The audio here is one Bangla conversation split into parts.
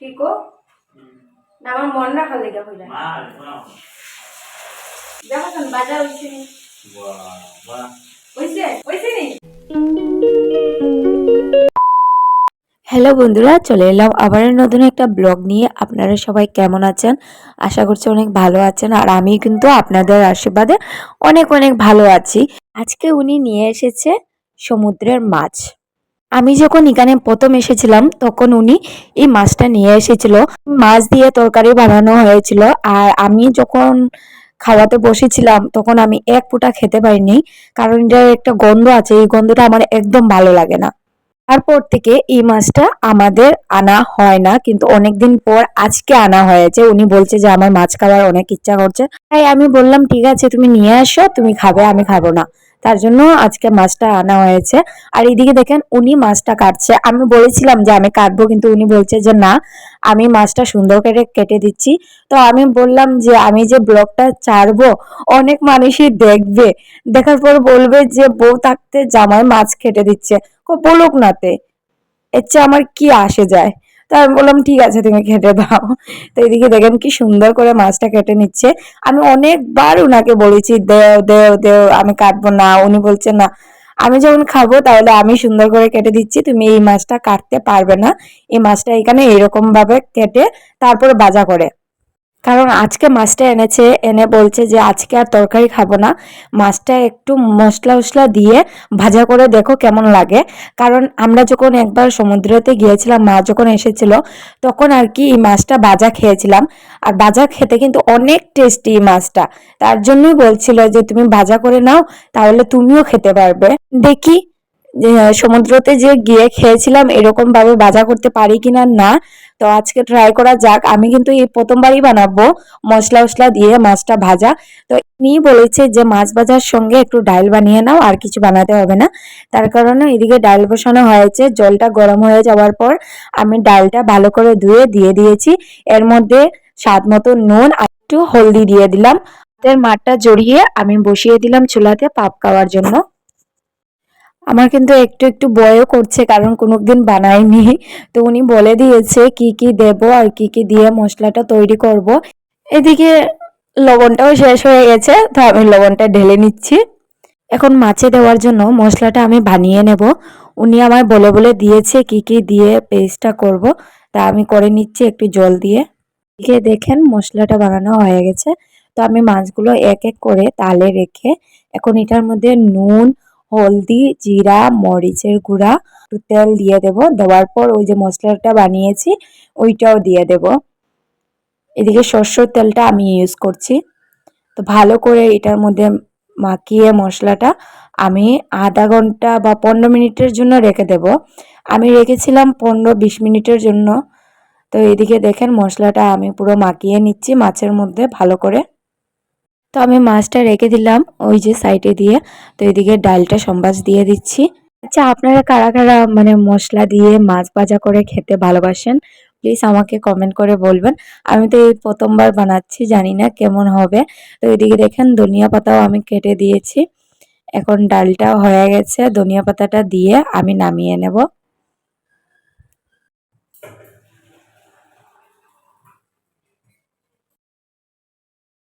ঠিক না আমার মন রাখার লেগে হইলা দেখো কেন বাজা হইছে নি? হইছে? হইছে নি? হ্যালো বন্ধুরা চলে এলাম আবার নতুন একটা ব্লগ নিয়ে। আপনারা সবাই কেমন আছেন? আশা করছি অনেক ভালো আছেন আর আমি কিন্তু আপনাদের আশীর্বাদে অনেক অনেক ভালো আছি। আজকে উনি নিয়ে এসেছে সমুদ্রের মাছ। আমি যখন এখানে প্রথম এসেছিলাম, তখন উনি এই মাছটা নিয়ে এসেছিল। মাছ দিয়ে তরকারি বানানো হয়েছিল আর আমি যখন খাওয়াতে বসেছিলাম, তখন আমি এক ফুটা খেতে পারিনি কারণ এটার একটা গন্ধ আছে, এই গন্ধটা আমার একদম ভালো লাগে না। তারপর থেকে এই মাছটা আমাদের আনা হয় না, কিন্তু অনেকদিন পর আজকে আনা হয়েছে। উনি বলছে যে আমার মাছ খাওয়ার অনেক ইচ্ছা করছে। তাই আমি বললাম, ঠিক আছে, তুমি নিয়ে আসো, তুমি খাবে, আমি খাব না। তার জন্য আজকে মাছটা আনা হয়েছে। আর এইদিকে দেখেন উনি মাছটা কাটছে। আমি বলেছিলাম যে আমি কাটবো, কিন্তু উনি বলছে যে না, আমি মাছটা সুন্দর করে কেটে দিচ্ছি। তো আমি বললাম যে আমি যে ব্লগটা ছাড়বো, অনেক মানুষই দেখবে। দেখার পর বলবে যে বউ থাকতে জামাই মাছ কেটে দিচ্ছে। বলুক নাতে, এর চেয়ে আমার কি আসে যায়? তা আমি বললাম, ঠিক আছে, তুমি কেটে দাও। তো এদিকে দেখেন কি সুন্দর করে মাছটা কেটে নিচ্ছে। আমি অনেকবার ওনাকে বলেছি, দেও দেও দেও, আমি কাটবো না। উনি বলছে, না, আমি যখন খাব তাহলে আমি সুন্দর করে কেটে দিচ্ছি, তুমি এই মাছটা কাটতে পারবে না। এই মাছটা এখানে এরকম ভাবে কেটে তারপরে বাজা করে। কারণ আজকে মাছটা এনেছে, এনে বলছে যে আজকে আর তরকারি খাব না। মাছটা একটু মশলা উশলা দিয়ে ভাজা করে দেখো কেমন লাগে। কারণ আমরা যখন একবার সমুদ্রতে গিয়েছিলাম, মা যখন এসেছিল, তখন আর কি এই মাছটা ভাজা খেয়েছিলাম। আর ভাজা খেতে কিন্তু অনেক টেস্টি এই মাছটা। তার জন্যই বলছিল যে তুমি ভাজা করে নাও, তাহলে তুমিও খেতে পারবে। দেখি সমুদ্রতে যে গিয়ে খেয়েছিলাম এরকম ভাবে ভাজা করতে পারি কিনা না। তো আজকে ট্রাই করা যাক। আমি কিন্তু এই প্রথমবারই বানাবো। মশলা উশলা দিয়ে মাছটা ভাজা। তো এমনি বলেছে যে মাছ ভাজার সঙ্গে একটু ডাল বানিয়ে নাও, আর কিছু বানাতে হবে না। তার কারণে এদিকে ডাল বসানো হয়েছে। জলটা গরম হয়ে যাওয়ার পর আমি ডালটা ভালো করে ধুয়ে দিয়ে দিয়েছি। এর মধ্যে স্বাদ মতো নুন আর একটু হলদি দিয়ে দিলাম। মাঠটা জড়িয়ে আমি বসিয়ে দিলাম চুলাতে পাপ খাওয়ার জন্য। আমার কিন্তু একটু একটু বয়ও করছে, কারণ কোনো দিন বানাইনি। তো উনি বলে দিয়েছে কি কি দেব আর কি কি দিয়ে মশলাটা তৈরি করব। এদিকে লবণটাও শেষ হয়ে গেছে, তো আমি লবণটা ঢেলে নিচ্ছি। এখন মাছে দেওয়ার জন্য মশলাটা আমি বানিয়ে নেব। উনি আমায় বলে বলে দিয়েছে কি কি দিয়ে পেস্টটা করব। তা আমি করে নিচ্ছি একটু জল দিয়ে। এদিকে দেখেন মশলাটা বানানো হয়ে গেছে। তো আমি মাছগুলো এক এক করে তালে রেখে, এখন এটার মধ্যে নুন হলদি, জিরা, মরিচের গুঁড়া, একটু তেল দিয়ে দেব। দেওয়ার পর ওই যে মশলাটা বানিয়েছি, ওইটাও দিয়ে দেব। এদিকে সর্ষের তেলটা আমি ইউজ করছি। তো ভালো করে এটার মধ্যে মাখিয়ে মশলাটা আমি আধা ঘণ্টা বা পনেরো মিনিটের জন্য রেখে দেব। আমি রেখেছিলাম পনেরো বিশ মিনিটের জন্য। তো এদিকে দেখেন মশলাটা আমি পুরো মাখিয়ে নিচ্ছি মাছের মধ্যে ভালো করে। তো আমি মাছটা রেখে দিলাম ওই যে সাইডে দিয়ে। তো এদিকে ডালটা সম্বাস দিয়ে দিচ্ছি। আচ্ছা আপনারা কারা কারা মানে মশলা দিয়ে মাছ ভাজা করে খেতে ভালোবাসেন প্লিজ আমাকে কমেন্ট করে বলবেন। আমি তো এই প্রথমবার বানাচ্ছি, জানি না কেমন হবে। তো এদিকে দেখেন ধনিয়া পাতাও আমি কেটে দিয়েছি। এখন ডালটাও হয়ে গেছে, ধনিয়া পাতাটা দিয়ে আমি নামিয়ে নেব।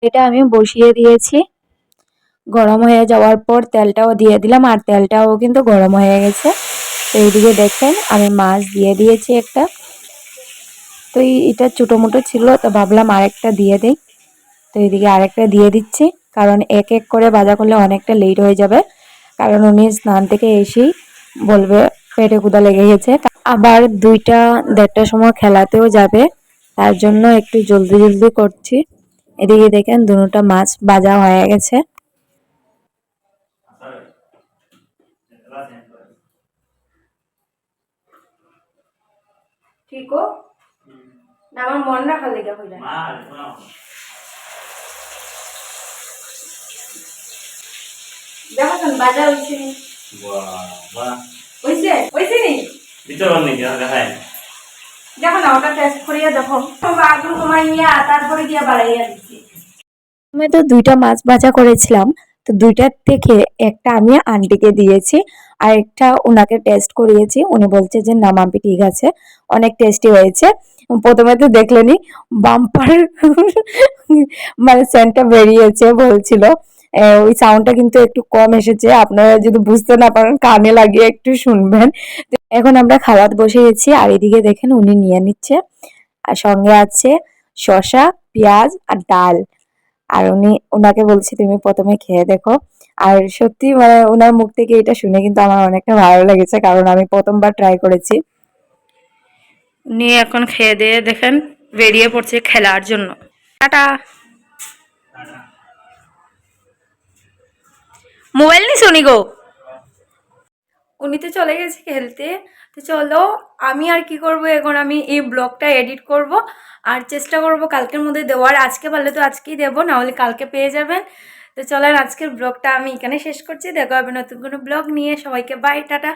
এটা আমি বসিয়ে দিয়েছি। গরম হয়ে যাওয়ার পর তেলটাও দিয়ে দিলাম, আর তেলটাও কিন্তু গরম হয়ে গেছে। তো এইদিকে দেখেন, আমি মাছ দিয়ে দিয়েছি একটা। তো এটা ছোটো মোটো ছিল, তো ভাবলাম আরেকটা দিয়ে দেই। তো এইদিকে আরেকটা দিয়ে দিচ্ছি, কারণ এক এক করে ভাজা করলে অনেকটা লেট হয়ে যাবে। কারণ উনি স্নান থেকে এসেই বলবে, পেটে কুদা লেগে গেছে। আবার দুইটা দেড়টার সময় খেলাতেও যাবে, তার জন্য একটু জলদি জলদি করছি। এদিকে দেখেন দুটা মাছ ভাজা হয়ে গেছে। ঠিক না আমার মন রাখার লেগে হইলা। দেখো কেন বাজা হইছে নি। হইছে? হইছে নি? দেখো আমি তো দুইটা মাছ ভাজা করেছিলাম, তো দুইটার থেকে একটা আমি আন্টিকে দিয়েছি, আর একটা ওনাকে টেস্ট করিয়েছি। উনি বলছে যে, না মাম্পি, ঠিক আছে, অনেক টেস্টি হয়েছে। প্রথমে তো দেখলেনি, বাম্পার মানে সেন্টটা বেরিয়েছে বলছিল। ওই সাউন্ডটা কিন্তু একটু কম এসেছে। আপনারা যদি বুঝতে না পারেন, কানে লাগিয়ে একটু শুনবেন। এখন আমরা খাওয়াত বসিয়েছি। আর এদিকে দেখেন উনি নিয়ে নিচ্ছে। আর সঙ্গে আছে শসা, পেঁয়াজ আর ডাল। আর উনি ওনাকে বলছি, তুমি প্রথমে খেয়ে দেখো। আর সত্যি মানে ওনার মুখ থেকে এটা শুনে কিন্তু আমার অনেকটা ভালো লেগেছে, কারণ আমি প্রথমবার ট্রাই করেছি। উনি এখন খেয়ে দিয়ে দেখেন, বেরিয়ে পড়ছে খেলার জন্য। টাটা! মোবাইল নিস উনি গো? উনি তো চলে গেছে খেলতে। তো চলো, আমি আর কি করব এখন? আমি এই ব্লগটা এডিট করব আর চেষ্টা করব কালকের মধ্যে দেওয়ার। আজকে পারলে তো আজকেই দেবো, নাহলে কালকে পেয়ে যাবেন। তো চলেন, আজকের ব্লগটা আমি এখানে শেষ করছি। দেখা হবে নতুন কোনো ব্লগ নিয়ে। সবাইকে বাই টাটা।